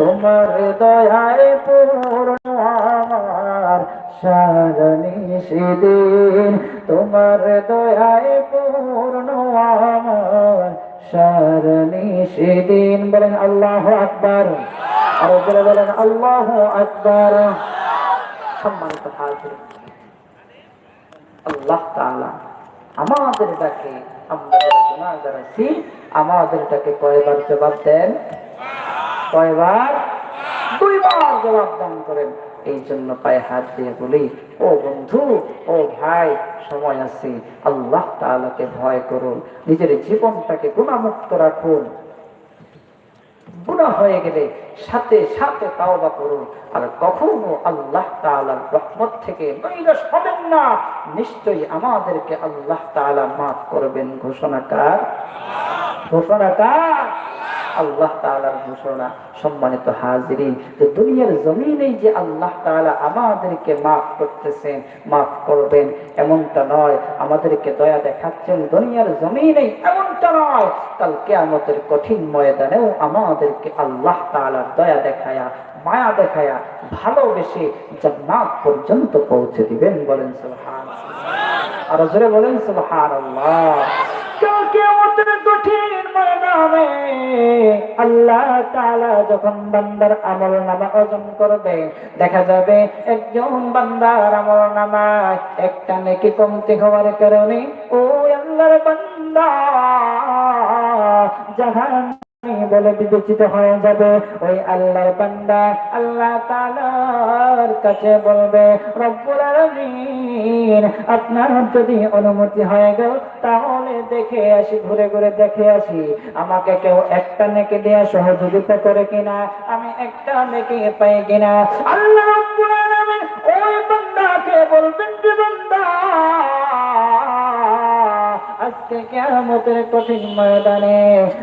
তোমার দয়ায় পূর্ণ আমার সারণী সেদিন। তোমার দয়ায় পূর্ণ আমার সারণী সেদিন। বলেন আল্লাহ আকবার। আর বলে বলেন আল্লাহ আকবার। সম্মানিত হাজির। আল্লাহ তাআলা আমাদের ডাকে আমরা যারা গুনাহগার আমাদের ডাকে কয়বার জবাব দেন? কয়বার? দুইবার জবাব দান করেন। এই জন্য পায়ে হাত দিয়ে বলি, ও বন্ধু, ও ভাই, সময় আছে। আল্লাহ তাআলাকে ভয় করুন। নিজের জীবনটাকে গুণামুক্ত রাখুন। গুনাহ হয়ে গেলে সাথে সাথে তাওবা করুন। আর কখনো আল্লাহ তাআলার রহমত থেকে নৈরাশ হবেন না। নিশ্চয়ই আমাদেরকে আল্লাহ তাআলা মাফ করবেন। ঘোষণাকার ঘোষণাকার আল্লাহ তাআলার ঘোষণা, সম্মানিত হাজিরিন, যে দুনিয়ার জমিনেই যে আল্লাহ তাআলা আমাদেরকে মাফ করতেছেন, মাফ করবেন, এমনটা নয়। আমাদেরকে দয়া দেখাচ্ছেন, দুনিয়ার জমিনেই এমনটা নয়। কাল কিয়ামতের কঠিন ময়দানেও আমাদেরকে আল্লাহ তাআলার দয়া দেখায়া, মায়া দেখায়া, ভালোবেসে জান্নাত পর্যন্ত পৌঁছে দিবেন বলেন সুবহানাল্লাহ। আর জোরে বলেন সুবহানাল্লাহ। কাল কিয়ামতের কঠিন ময়দানে আল্লাহ তালা যখন বান্দার আমল নামা অর্জন করবে, দেখা যাবে একজন বান্দার আমল নামা একটা নেকি কমতি হওয়ার কারণে ও আল্লাহর বান্দা জাহান বলে বিবেচিত হয়ে যাবে। ওই আল্লাহর বান্দা আল্লাহ তাআলার কাছে বলবে, রব্বুল আলামিন, আপনার যদি অনুমতি হয়ে গেল, তাহলে দেখে আসি, ঘুরে ঘুরে দেখে আসি। আমাকে কেউ একটা নেকে দেয়া সহযোগিতা করে কিনা? আমি একটা নেকে পাই কিনা? আল্লাহ ওই বান্দাকে বলবেন, যে বান্দা আজকে কিয়ামতের কঠিন ময়দানে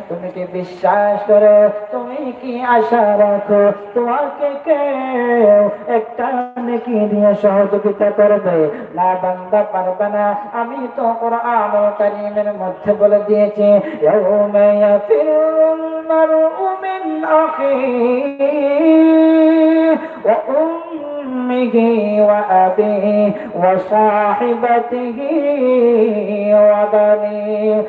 তুমি কি বিশ্বাস করো? তুমি কি আশা রাখো? তোমাকে কেউ একটা নেকি দিয়ে সহযোগিতা করবে? না, বান্দা পারবে না। আমি তো কোরআন কারীমের মধ্যে বলে দিয়েছি, ইয়াউমা ইয়াফিরুল মারউ মিন أمه وأبيه وصاحبته وبنيه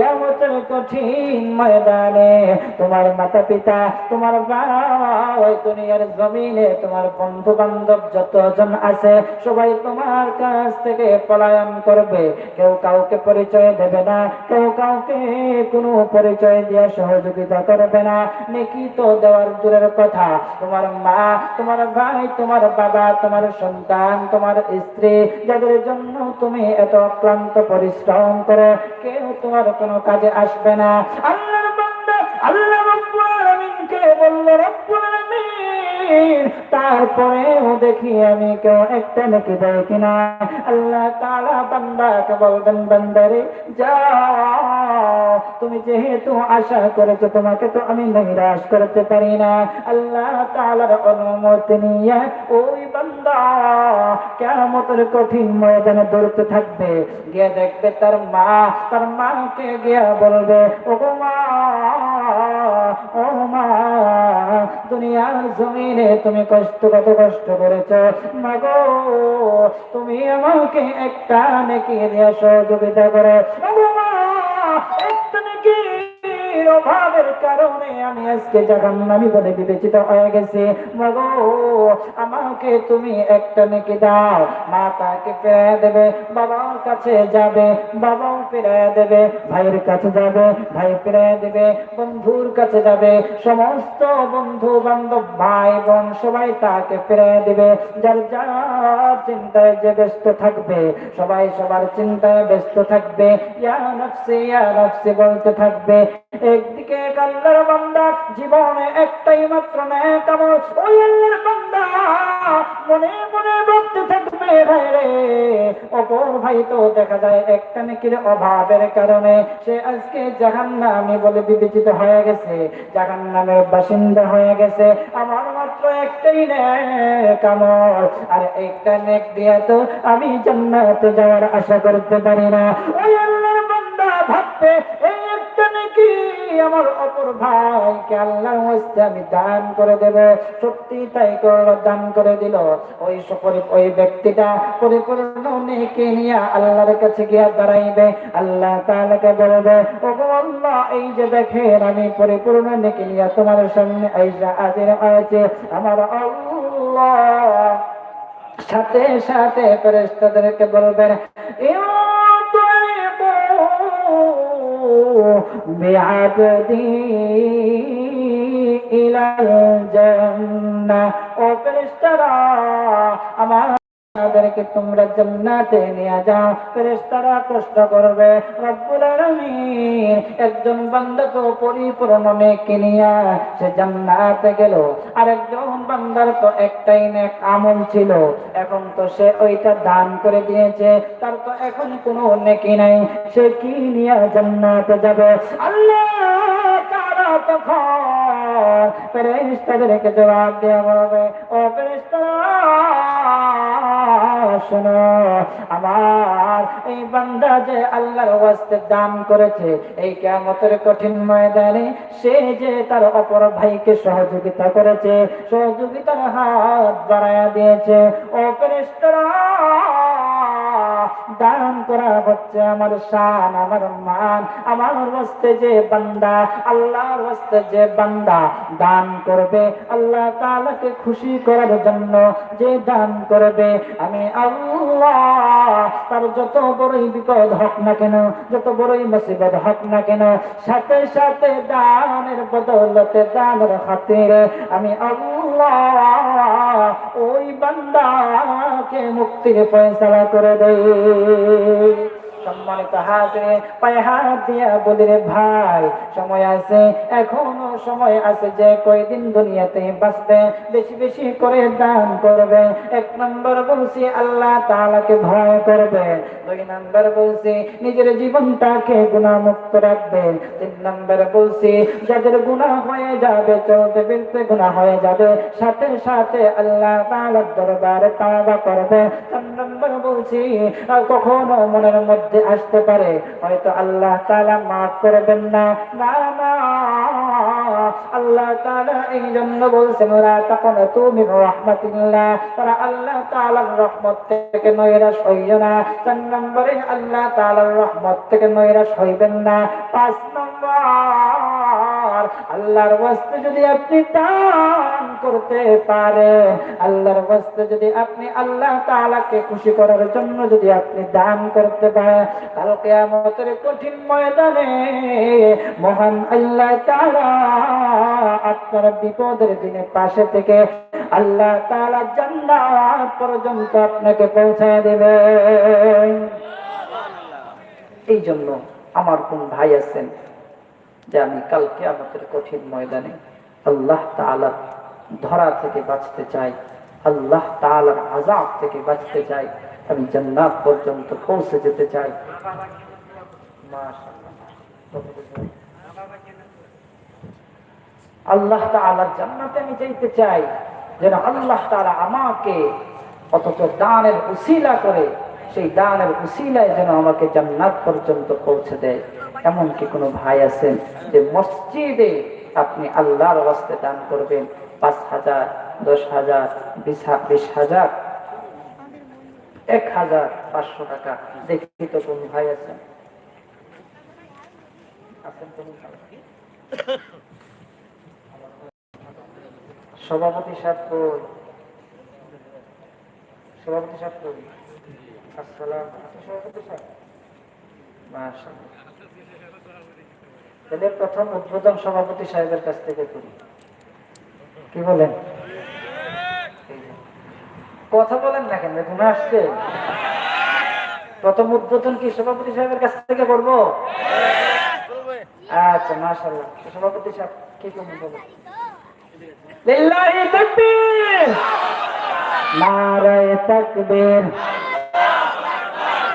কেমতের কঠিন ময়দানে তোমার মাতা পিতা তোমার ভাই দুনিয়ার জমিনে, তোমার বন্ধু বান্ধব যতজন আছে, সবাই তোমার কাছ থেকে পলায়ন করবে। কেউ কাউকে পরিচয় দেবে না, কেউ কাউকে কোনো পরিচয় দিয়ে সহযোগিতা করবে না। নেকি তো দেওয়ার দূরের কথা। তোমার মা, তোমার ভাই, তোমার বাবা, তোমার সন্তান, তোমার স্ত্রী, যাদের জন্য তুমি এত ক্লান্ত পরিশ্রম করো, কেউ তোমার কোনো কাজে আসবে না। আল্লাহর বান্দা আল্লাহ রব্বুল আলামিনকে বলল, রব্বুল আলামিন তারপরেও দেখি আমি কেউ একটা নাকি দেয় কিনা। আল্লাহ তাআলা বান্দাকে বলবেন বান্দারে যাও। তুমি যেহেতু আশা করেছ, তোমাকে তো আমি নিরাশ করতে পারি না। আল্লাহ তাআলার অনুমতি নিয়ে ওই বান্দা কিয়ামতের কঠিন ময়দানে দৌড়তে থাকবে। গিয়ে দেখবে তার মা, তার মাকে গিয়া বলবে ও মা ও মা, দুনিয়ার জমিনে তুমি কষ্ট, কত কষ্ট করেছ। মাগো তুমি আমাকে একটা নেকি দিয়ে সহযোগিতা করে। ও মা অভাবের কারণে আমি আজকে জাহান্নামি বলে বিবেচিত হয়ে গেছি। আমাকে তুমি একটা দাও। মা তাকে ফেরায় দেবে, বাবার কাছে যাবে, বাবাও ফেরায় দেবে, ভাইয়ের কাছে যাবে, ভাই ফেরায় দেবে, বন্ধুর কাছে যাবে, সমস্ত বন্ধু বান্ধব ভাই, বোন সবাই তাকে ফেরায় দেবে। যার যার চিন্তায় যে ব্যস্ত থাকবে, সবাই সবার চিন্তায় ব্যস্ত থাকবে। ইয়া নফসি, ইয়া বলতে থাকবে একদিকে এক আল্লাহর বান্দা, জীবনে একটাই মাত্র নেক আমল। ওই আল্লাহর বান্দা, মনে মনে ভাবতে থাকবে, ভাই রে, অপর ভাই তো দেখা যায় একটা নেকির অভাবের কারণে সে আজকে জাহান্নামী বলে বিবেচিত হয়ে গেছে, জাহান্নামের বাসিন্দা হয়ে গেছে। আমার মাত্র একটাই নেক আমল। আর, একটা নেক দিয়ে তো আমি জান্নাতে যাওয়ার আশা করতে পারি না। ওই আমার অপর ভাইকে আল্লাহর হস্তে আমি দান করে দেব। সত্যি তাই করল দান করে দিল। ওই সকল ওই ব্যক্তিটা পরিপূর্ণ নেকি নিয়ে আল্লাহর কাছে গিয়া দাঁড়াইবে। আল্লাহ তাআলাকে বলবে ও আল্লাহ, এই যে দেখেন, আমি পরিপূর্ণ নেকি নিয়ে তোমার সামনে আইসা হাজির হয়েছে। আমার আল্লাহ সাথে সাথে ফেরেশতাদেরকে বলবেন بعبدي إلى الجنة وفلسطرا أمان তাদেরকে তোমরা জান্নাতে নিয়ে যাও। ফেরেশতারা প্রশ্ন করবে, রব্বুল আলামিন, একজন বান্দা পরিপূর্ণ নেকি নিয়া, সে জান্নাতে গেল। আর একজন বান্দার তো একটাই নেক আমল ছিল, এখন তো সে ওইটা দান করে দিয়েছে। তার তো এখন কোনো নেকি নাই, সে কি নিয়ে জান্নাতে যাবে? আল্লাহ তারা তখন ফেরেশতাদেরকে জবাব দেওয়া হবে ও ফেরেশতারা শোনো, আমার এই বান্দা যে আল্লাহর ওয়াস্তে দান করেছে, এই কিয়ামতের কঠিন ময়দানে সে যে তার অপর ভাইকে সহযোগিতা করেছে, সহযোগিতার হাত বাড়ায়া দিয়েছে, ও দান করা হচ্ছে আমার শান, আমার মান, আমার ওয়াস্তে যে বান্দা, আল্লাহর ওয়াস্তে যে বান্দা দান করবে, আল্লাহ তাআলাকে খুশি করার জন্য যে দান করবে, আমি আল্লাহ তার যত বড়ই বিপদ হোক না কেন, যত বড়ই মুসিবত হোক না কেন, সাথে সাথে দানের বদলতে দানের খাতিরে আমি আল্লাহ ওই বান্দাকে মুক্তির ফয়সালা করে দেই সম্মানিত হাতে পায়ে হাত দিয়া বলি রে ভাই, সময় আছে, এখনও সময় আছে যে কয়দিন দুনিয়াতে বাঁচবে, বেশি বেশি করে দান করবে। এক নম্বর বলছি আল্লাহ তাআলাকে ভয় করবে, দুই নম্বর বলছি নিজের জীবনটাকে গুণামুক্ত রাখবে, তিন নম্বর বলছি যাদের গুনাহ হয়ে যাবে, চলতে ফিরতে গুনাহ হয়ে যাবে, সাথে সাথে আল্লাহ তাআলার দরবারে তাওবা করবে, চার নম্বর বলছি কখনো মনের মধ্যে আসতে পারে। হয়তো আল্লাহ তালা মাফ করবেন না। না আল্লাহ তাআলা এই জন্য বলছেন লা তাকুনতু মিন রাহমাতিল্লাহ। তারা আল্লাহ তাআলার রহমত থেকে নৈরাশ হইও না। চার নম্বরে আল্লাহ তাআলার রহমত থেকে নৈরাশ হইবেন না। পাঁচ নম্বর আল্লাহর ওয়াস্তে যদি আপনি দান করতে পারেন আল্লাহর ওয়াস্তে যদি আপনি আল্লাহ তাআলাকে খুশি করার জন্য যদি আপনি দান করতে পারেন কাল কিয়ামতের কঠিন ময়দানে মহান আল্লাহ তাআলা আপনার বিপদের দিনে পাশে থেকে আল্লাহ তাআলা জান্নাত পর্যন্ত আপনাকে পৌঁছায় দেবে। এই জন্য আমার কোন ভাই আছেন যে আমি কালকে আমাদের কঠিন ময়দানে আল্লাহ তাআলা ধরা থেকে বাঁচতে চাই, আল্লাহ তাআলার আযাব থেকে বাঁচতে চাই, আমি জান্নাত পর্যন্ত পৌঁছে যেতে চাই। আল্লাহ তাআলার জান্নাতে আমি যাইতে চাই, যেন আল্লাহ তাআলা আমাকে অথচ দানের উসিলা করে সেই দানের উসিলায় যেন আমাকে জান্নাত পর্যন্ত পৌঁছে দেয় এমনকি কোনো ভাই আছেন যে মসজিদে আপনি আল্লাহর ওয়াস্তে দান করবেন পাঁচ হাজার, দশ হাজার, বিশ হাজার, এক হাজার পাঁচশো টাকা দেখি তো কোন ভাই আছেন? সভাপতি সাহেব? সভাপতি সাহেব? আসসালাম প্রথম উদ্বোধন সভাপতি সাহেবের কাছ থেকে করি। কি বলেন? কথা বলেন না কেন? ঘুমে আসছে। প্রথম উদ্বোধন কি সভাপতি সাহেবের কাছ থেকে করব? আচ্ছা মাশাআল্লাহ। সভাপতি সাহেব, কি তুমি বলো লিল্লাহি তাকবীর!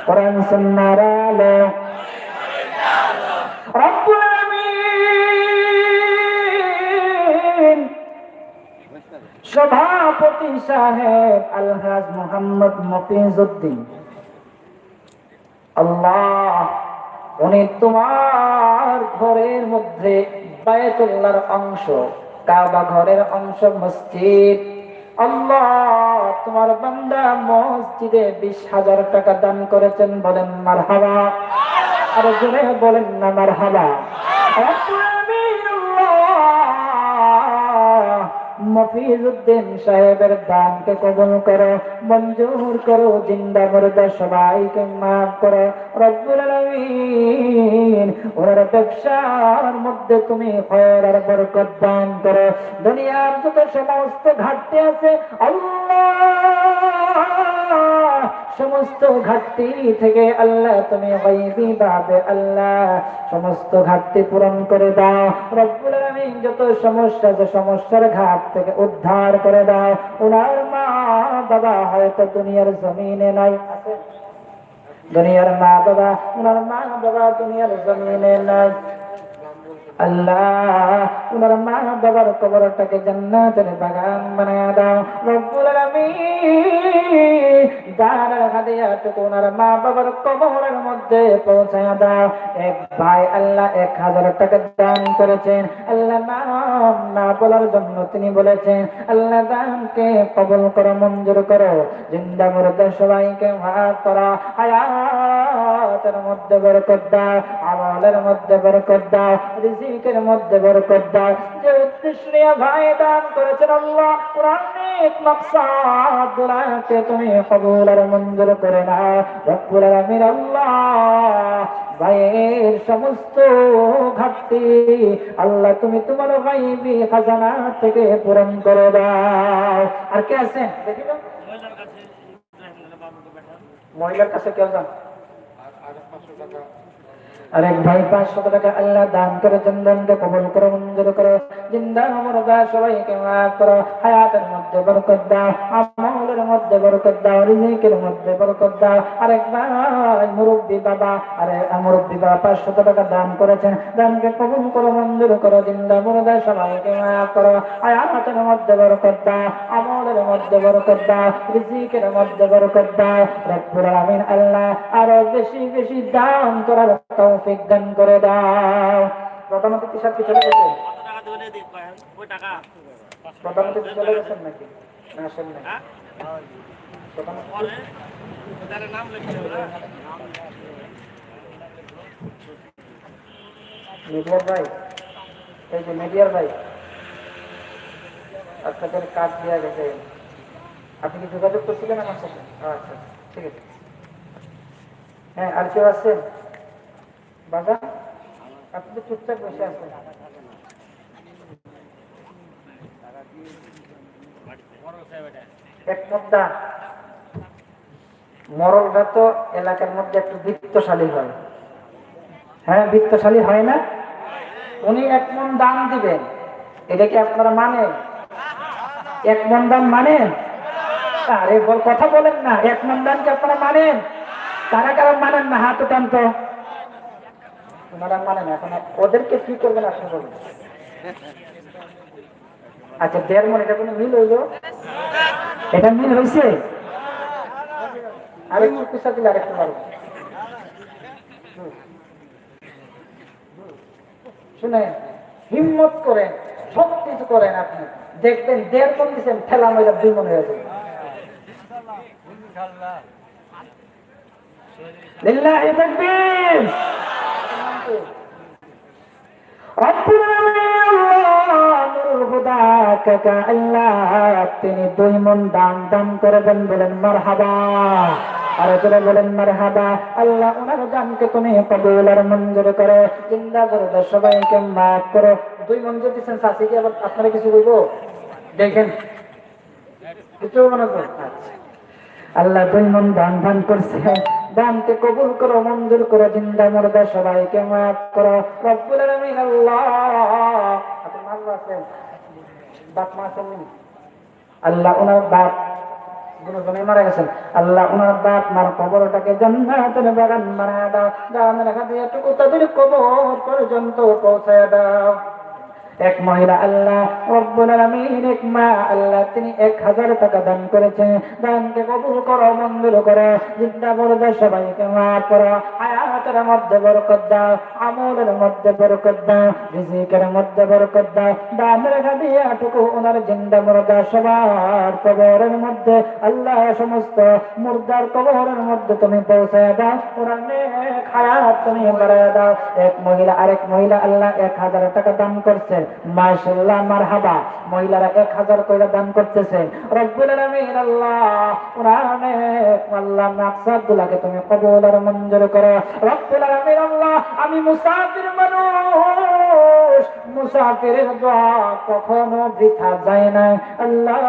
কোরআন সুন্নাহর আলো। রব্বুল আলামিন। সভাপতি সাহেব আলহাজ মোহাম্মদ মফিজউদ্দিন। আল্লাহ, উনি তোমার ঘরের মধ্যে বায়তুল্লাহর অংশ, কাবা ঘরের অংশ, মসজিদ আল্লাহ, তোমার বান্দা মসজিদে বিশ হাজার টাকা দান করেছেন বলেন মারহাবা। আর জোরে বলেন না মার মফিজুদ্দিন সাহেবের দানকে কবল করো, মঞ্জুর করো, জিন্দা মুর্দা সবাইকে মাফ করো। রব্বুল আলামিন, ওনার ব্যবসার মধ্যে তুমি খয়ের আর বরকত দান করো। দুনিয়ার যত সমস্ত ঘাটতি আছে, আল্লাহ সমস্ত ঘাটতি থেকে আল্লাহ, তুমি আল্লাহ। সমস্ত ঘাটতি পূরণ করে দাও। রব্বুল যত সমস্যা, যে সমস্যার ঘাট থেকে উদ্ধার করে দাও। ওনার মা বাবা হয়তো দুনিয়ার জমিনে নাই দুনিয়ার মা বাবা, ওনার মা বাবা দুনিয়ার জমিনে নাই। আল্লাহ, ওনার মা বাবার কবরটাকে জান্নাতের বাগান বানায় দাও। রব্বুল আলামিন মধ্যে তিনি বলেছেন, আল্লাহ কবল করো, মঞ্জুর করো, জিন্দা মুর্দা সবাইকে হায়াতের মধ্যে বরকত দাও, আমলের মধ্যে বরকত দাও, রিজিকের মধ্যে বরকত দাও। যে উদ্দেশ্য ভাই দান করেছেন আল্লাহ অনেক গুলাকে তুমি কবুল আর মঞ্জুর করে না। রব্বুল আমির আল্লাহ। ভাইয়ের সমস্ত ঘাটতি আল্লাহ তুমি তোমার গাইবি খাজানা থেকে পূরণ করে দাও। আর কে আছেন? দেখি মহিলার কাছে কেউ যান? আরেক ভাই পাঁচশো টাকা আল্লাহ দান করে চন্দনকে কবল করো, মঞ্জুর করো। জিন্দা মরদা সবাইকে মাফ করো। হায়াতের মধ্যে বরকত দাও, আমলের মধ্যে বরকত দাও, রিজিকের মধ্যে বরকত দাও। আরেক ভাই মুরব্বী বাবা, আরে মুরব্বী বাবা পাঁচশো টাকা দান করেছেন। দানকে কবল করো, মঞ্জুর করো। জিন্দা মরদা সবাইকে মাফ করো। হায়াতের মধ্যে বরকত দাও, আমলের মধ্যে বরকত দাও, রিজিকের মধ্যে বরকত দাও। রব্বুল আলামিন আল্লাহ আরও বেশি বেশি দান করার দান করে দাও। প্রধানমন্ত্রী কি চলে কয়েন? ওই টাকা প্রধানমন্ত্রী চলে গেছেন নাকি? না আসেন না? মিডিয়ার এই যে মিডিয়ার কাজ গেছে। আপনি কি যোগাযোগ করছিলেন আমার সাথে? ও, আচ্ছা ঠিক আছে। হ্যাঁ আর কেউ আছেন? বাবা, আপনি চুপচাপ বসে আছেন। এক মুদ্রা এলাকার মধ্যে একটু বৃত্তশালী হয়। হ্যাঁ বৃত্তশালী হয় না? উনি এক মন দান দিবেন। এটা কি আপনারা মানেন? এক মন দান মানেন? আরে কথা বলেন না। এক মন দান কি আপনারা মানেন? কারা কারা মানেন না হাত উঠান তো ওনারা মানেন এখন ওদেরকে কি করবেন আপনি বলুন। আচ্ছা দেড় মন এটা কোনো মিল হইল? এটা মিল হয়েছে আরেকটু কুসা দিলে আরেকটু পারব শুনে হিম্মত করেন, সব কিছু করেন আপনি। দেখবেন দেড় মন দিচ্ছেন ঠেলা মেলা দুই মন হয়ে যাবে। তিনি দুই দান দান করে দেন বলেন মারহাবা আল্লাহ ওনার দানকে তুমি কবুল আর মঞ্জুর করো করে সবাইকে মাফ করো দুই যদি দিচ্ছেন শাসিকে আবার আপনারা কিছু বলব দেখেন কিছু মনে করো আচ্ছা আল্লাহ দুই মন দান দান করছে। দানকে কবুল করো, মঞ্জুর করো, জিন্দা মরদা সবাইকে মাফ করো। রব্বুল আলামিন আল্লাহ। আছেন? বাপ মা আল্লাহ ওনার বাপ। মারা গেছেন। আল্লাহ বাপ এটুকু তাদের পর্যন্ত এক মহিলা আল্লাহ রব্বুল আলামিন, এক মা আল্লাহ, তিনি এক হাজার টাকা দান করেছেন। দানকে কবুল করো মঞ্জুর করো, জিন্দা বলবে সবাইকে মাফ করো, হায়াতের মধ্যে বরকত দাও, আমলের মধ্যে বরকত দাও, রিজিকের মধ্যে বরকত দাও, দানের হাদিয়াটুকু ওনার জিন্দা মুর্দা সবার কবরের মধ্যে, আল্লাহ সমস্ত মুর্দার কবরের মধ্যে তুমি পৌঁছায় দাও ওনার নেক তুমি বাড়ায় দাও। এক মহিলা, আরেক মহিলা আল্লাহ এক হাজার টাকা দান করছে মাশাল্লাহ মারহাবা। মহিলারা এক হাজার কইরা দান করতেছে রব্বুল আলামিন, আল্লাহ, কোরআনে আল্লাহ মাকসাদ তুমি কবুল আর মঞ্জুর করো। রব্বুল আলামিন, আল্লাহ, আমি মুসাফির মানুষ। মুসাফিরের দোয়া কখনো বৃথা যায় না। আল্লাহ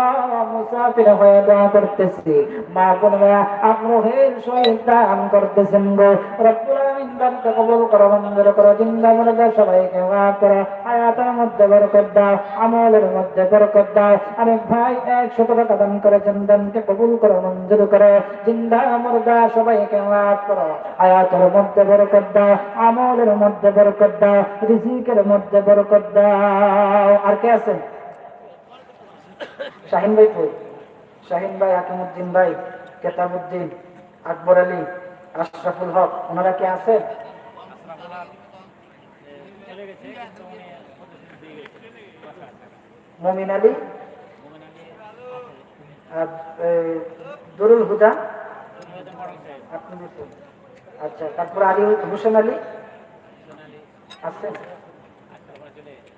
মুসাফির হয়ে দোয়া করতেছি। মা বোনেরা আগ্রহের সহিত দান করতেছেন গো। রব্বুল আলামিন দানকে কবুল করো মঞ্জুর করো, জিন্দা মনে সবাইকে মাফ করো। হায়াতের মধ্যে বরকত দাও, আমলের মধ্যে বরকত দাও। আরেক ভাই একশত টাকা দান করেছেন দানকে কবুল করো, মঞ্জুর করো। জিন্দা মুর্দা সবাইকে মাফ করো। হায়াতের মধ্যে বরকত দাও, আমলের মধ্যে বরকত দাও। রিজিকের মধ্যে বরকত দাও। আর কে আছেন শাহিন ভাই কই? শাহিন ভাই হাকিমুদ্দিন ভাই কেতাবুদ্দিন আকবর আলী, আশরাফুল হক, ওনারা কি আছেন মমিন আলী দুরুল হুদা? আচ্ছা তারপর আলী হোসেন আলী? আছেন আচ্ছা আমরা চলে গেছে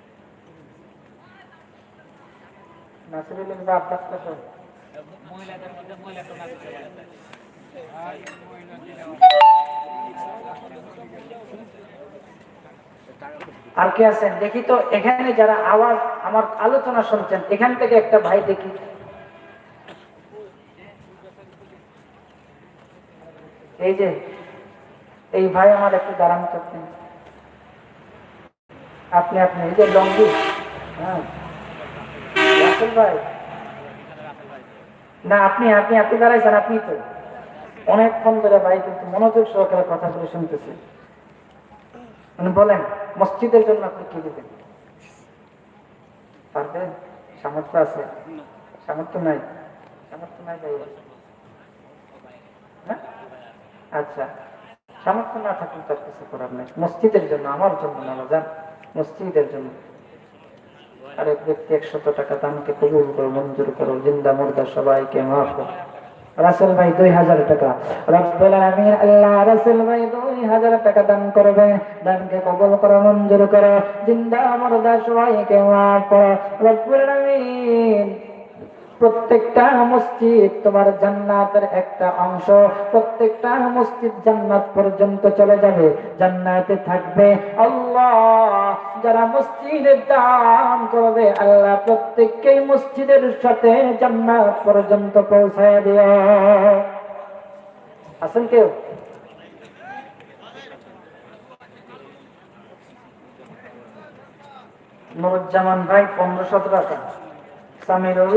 আর কে আছেন? দেখি তো, এখানে যারা আওয়াজ আমার আলোচনা শুনছেন, এখান থেকে একটা ভাই দেখি। এই যে, এই ভাই আমার একটু দাঁড়ান করতেন আপনি আপনি, এই যে লঙ্গি হ্যাঁ। রাসেল ভাই। না, আপনি আপনি দাঁড়াইছেন আপনি তো। অনেকক্ষণ ধরে ভাই কিন্তু মনোযোগ সহকারে কথাগুলো শুনতেছে। মানে বলেন, মসজিদের জন্য আপনি কি পারবেন সামর্থ্য আছে? সামর্থ্য নাই? সামর্থ্য নাই ভাই। হ্যাঁ? আচ্ছা। সামর্থ্য না থাকলে তার কিছু করার নেই। মসজিদের জন্য, আমার জন্য না যান মসজিদের জন্য। আরেক ব্যক্তি একশত টাকা দানকে কবুল করো মঞ্জুর করো, জিন্দা মুর্দা সবাইকে মাফ রাসেল ভাই দুই হাজার টাকা। রব্বুল আলামিন আল্লাহ রাসেল ভাই দুই হাজার টাকা দান করবে। দানকে কবুল করো, মঞ্জুর করো, জিন্দা মুর্দা সবাইকে মাফ করো। রব্বুল আলামিন প্রত্যেকটা মসজিদ তোমার জান্নাতের একটা অংশ। প্রত্যেকটা মসজিদ জান্নাত পর্যন্ত চলে যাবে, জান্নাতে থাকবে আল্লাহ। যারা মসজিদের দান করবে, আল্লাহ প্রত্যেককেই মসজিদের সাথে জান্নাত পর্যন্ত পৌঁছায় দিও। আছেন কেউ? নুরুজ্জামান ভাই পনেরোশো টাকা। সামিরুল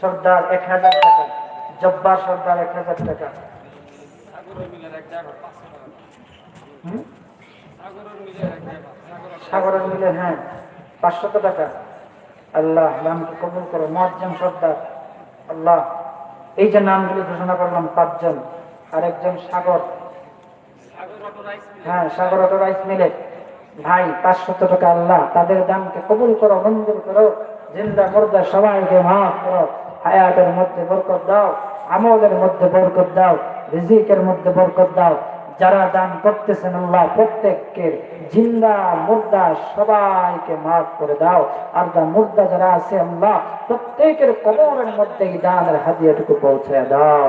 সর্দার এক হাজার টাকা, জব্বার সর্দার এক হাজার টাকা? সাগরের মিলে হ্যাঁ পাঁচশত টাকা। আল্লাহ, নামকে কবুল করো। মজ্জাম সর্দার। আল্লাহ, এই যে নামগুলি ঘোষণা করলাম, পাঁচজন। আরেকজন সাগর। হ্যাঁ সাগর অটো রাইস মিলে। ভাই, পাঁচশত টাকা আল্লাহ। তাদের দামকে কবুল করো মঞ্জুর করো। জিন্দা, মুর্দা, সবাইকে মাফ করো। হায়াতের মধ্যে বরকত দাও, আমলের মধ্যে বরকত দাও, রিজিকের মধ্যে বরকত দাও। যারা দান করতেছেন আল্লাহ, প্রত্যেককে জিন্দা, মুর্দা সবাইকে মাফ করে দাও। আর দা মুর্দা যারা আছে আল্লাহ, প্রত্যেকের কবরের মধ্যে এই দানের হাতিয়াটুকু পৌঁছে দাও।